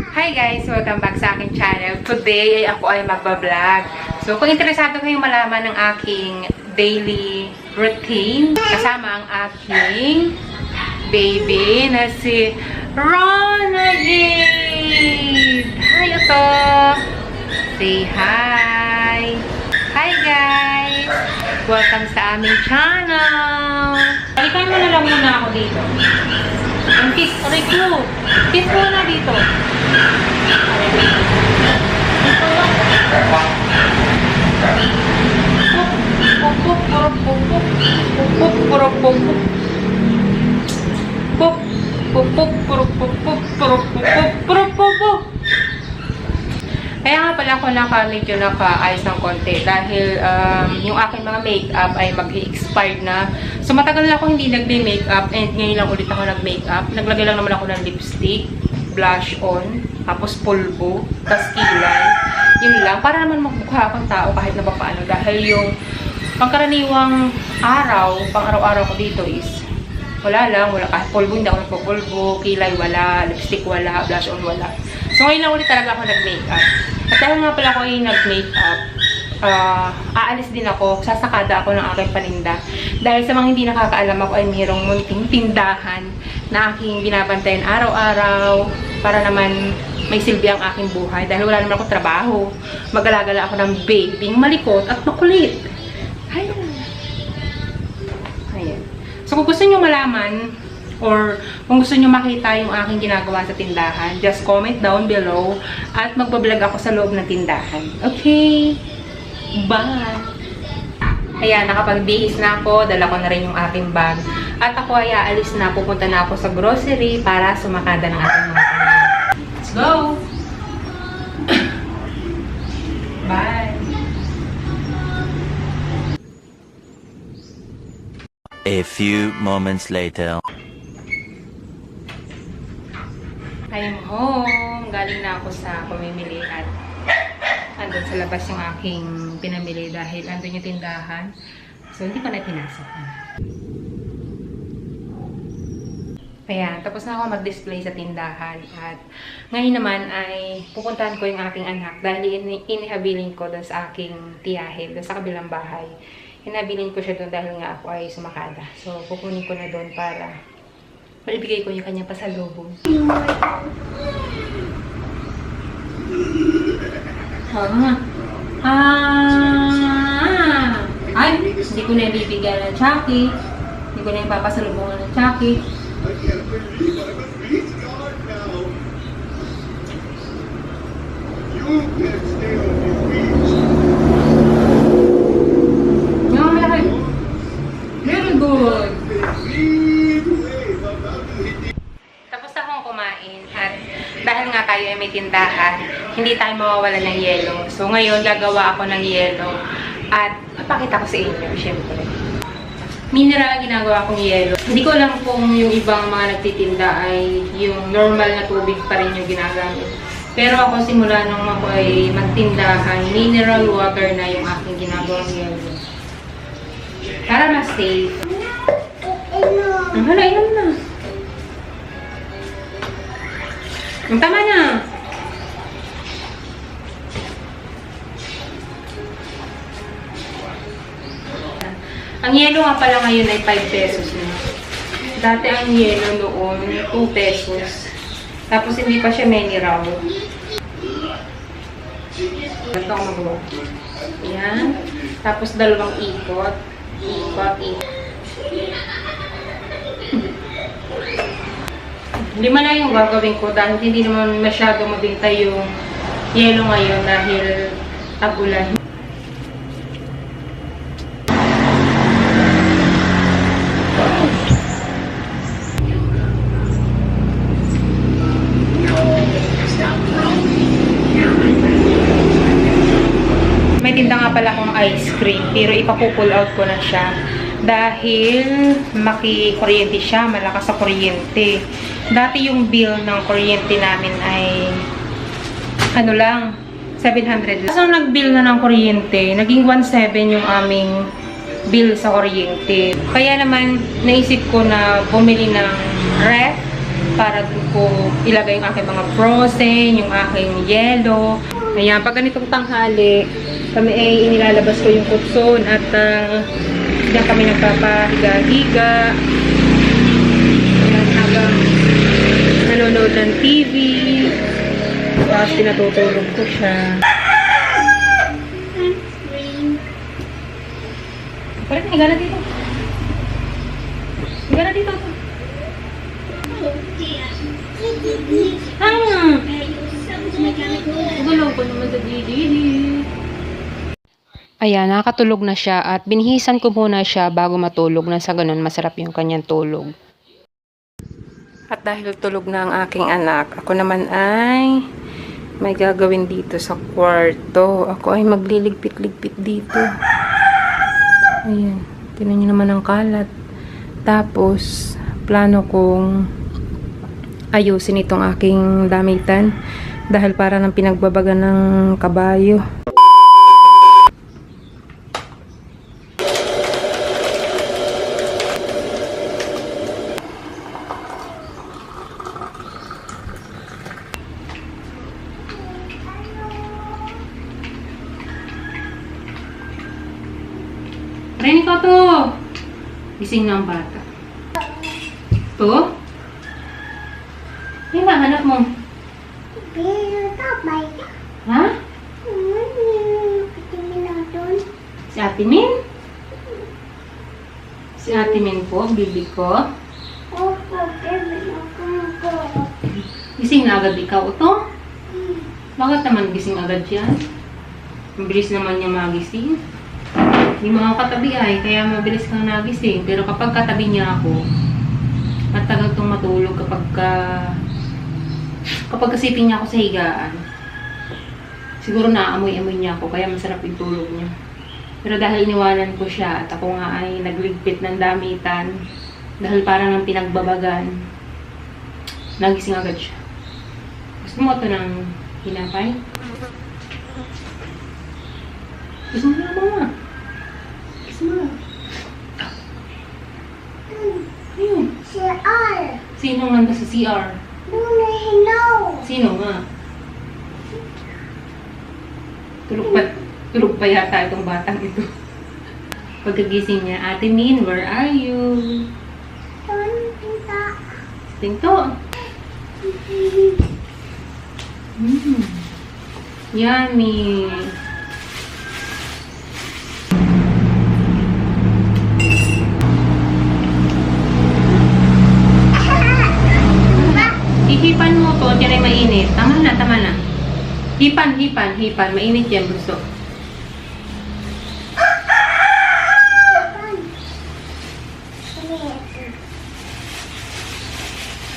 Hi guys! Welcome back sa aking channel. Today ay ako ay magbablog. So kung interesado kayong malaman ng aking daily routine, kasama ang aking baby na si Ronagade! Hi ito! Say hi! Hi guys! Welcome sa aming channel! Balikan mo na lang muna ako dito. Kiss, aray ko! Kiss muna dito. Kaya nga pala ako naka, medyo naka-ayos ng konti dahil um, yung aking mga makeup ay mag-expired na. So matagal na ako hindi nagbe-makeup and ngayon lang ulit ako nag-makeup. Naglagay lang naman ako ng lipstick, blush on, tapos pulbo, tapos kilay. Yun lang, para naman magmukha akong tao kahit na paano. Dahil yung pangkaraniwang araw, pang araw-araw ko dito is wala lang, wala kahit pulbo, hindi ako nagpupulbo, kilay wala, lipstick wala, blush on wala. So ngayon lang ulit talaga ako nag-makeup. At dahil nga pala ako ay nag-makeup, ah, aalis din ako, sasakada ako ng aking paninda. Dahil sa mga hindi nakakaalam ako ay mayroong munting tindahan na aking binabantayan araw-araw para naman may silbi ang aking buhay. Dahil wala naman ako trabaho. Mag-alagala ako ng baby, malikot at makulit. Ayan. Ayan. So kung gusto nyo malaman or kung gusto nyo makita yung aking ginagawa sa tindahan, just comment down below at magbablog ako sa loob ng tindahan. Okay? Bye! Ayan, nakapag-bihis na ako. Dala ko na rin yung aking bag. At ako ay aalis na. Pupunta na ako sa grocery para sumakada ng ating mga paninda. Let's go! Bye! A few moments later. Home. Galing na ako sa pamimili at andun sa labas yung aking pinamili dahil andun yung tindahan. So, hindi ko na pinasok. Ayan, tapos na ako mag-display sa tindahan at ngayon naman ay pupuntahan ko yung aking anak dahil ini- inihabilin ko doon sa aking tiyahe, doon sa kabilang bahay. Hinabilin ko siya doon dahil nga ako ay sumakada. So, pupunin ko na doon para maibigay ko yung kanyang pasalubong. Ah. Ah. Ay, hindi ko na ibibigyan ng Chucky. Hindi ko na ipapasalubungan ng Chucky. Yung malaki. Very good. Tapos akong kumain at dahil nga tayo ay may tindahan, hindi tayo mawawala ng yelo. So ngayon gagawa ako ng yelo at papakita ko sa inyo, syempre. Mineral ang ginagawa kong yelo. Hindi ko alam kung yung ibang mga nagtitinda ay yung normal na tubig pa rin yung ginagamit. Pero ako simula nung ako ay magtindahan, mineral water na yung aking ginagawang yelo. Para mas safe. Ang hala, inom na. Ang tama na. Ang yelo nga pala ngayon ay 5 pesos na. Dati ang yelo noon, 2 pesos. Tapos hindi pa siya mineral. Ito ako magawa. Yan. Tapos dalawang ikot. Ikot, ikot. Lima na yung gagawin ko dahil hindi naman masyado mabintay yung yelo ngayon dahil tagulan. May tinda nga pala akong ice cream pero ipapupull out ko na siya dahil maki-kuryente siya, malakas sa kuryente. Dati yung bill ng kuryente namin ay ano lang, 700 lang. So, nag-bill na ng kuryente, naging 1.7 yung aming bill sa kuryente. Kaya naman, naisip ko na bumili ng ref para dun ko ilagay yung aking mga frozen, yung aking yelo. Ayan, pag ganitong tanghali, kami ay inilalabas ko yung kutson at uh, diyan kami nagpapahiga-higa. Ayan, habang nanonood ng TV. Tapos pinatutulog ko siya. Pwede, higa na dito. Higa na dito. Ah! Galaw ko naman sa didi. Ayan, nakatulog na siya at binihisan ko muna siya bago matulog na sa ganun masarap yung kanyang tulog. At dahil tulog na ang aking anak, ako naman ay may gagawin dito sa kwarto. Ako ay magliligpit-ligpit dito. Ayan, tinan niyo naman ang kalat. Tapos, plano kong ayusin itong aking damitan dahil para ng pinagbabaga ng kabayo. Rinig ko to! Gising na ang bata. To? Yung hanap mo? Ha? Si Ate Min? Si Ate Min po, bibi ko. Gising na agad ikaw to? Bakit naman gising agad yan? Ang bilis naman niya magising. Hindi mga katabi ay, kaya mabilis kang nagising. Pero kapag katabi niya ako, matagal tong matulog kapag ka, kapag kasipin niya ako sa higaan. Siguro naamoy-amoy niya ako, kaya masarap yung tulog niya. Pero dahil iniwanan ko siya at ako nga ay nagligpit ng damitan, dahil parang ng pinagbabagan, nagising agad siya. Gusto mo ito ng hinapay? Gusto mo na mga? Mo? Ayun. Sino nanda sa CR? Sino nga? Tulog pa, tulog pa yata itong batang ito. Pagkagising niya, Ate Min, where are you? Tinto. Mm. Yummy. Hihipan mo to, yan ay mainit. Tama na, tama na. Hipan, hipan, hipan. Mainit yan, gusto.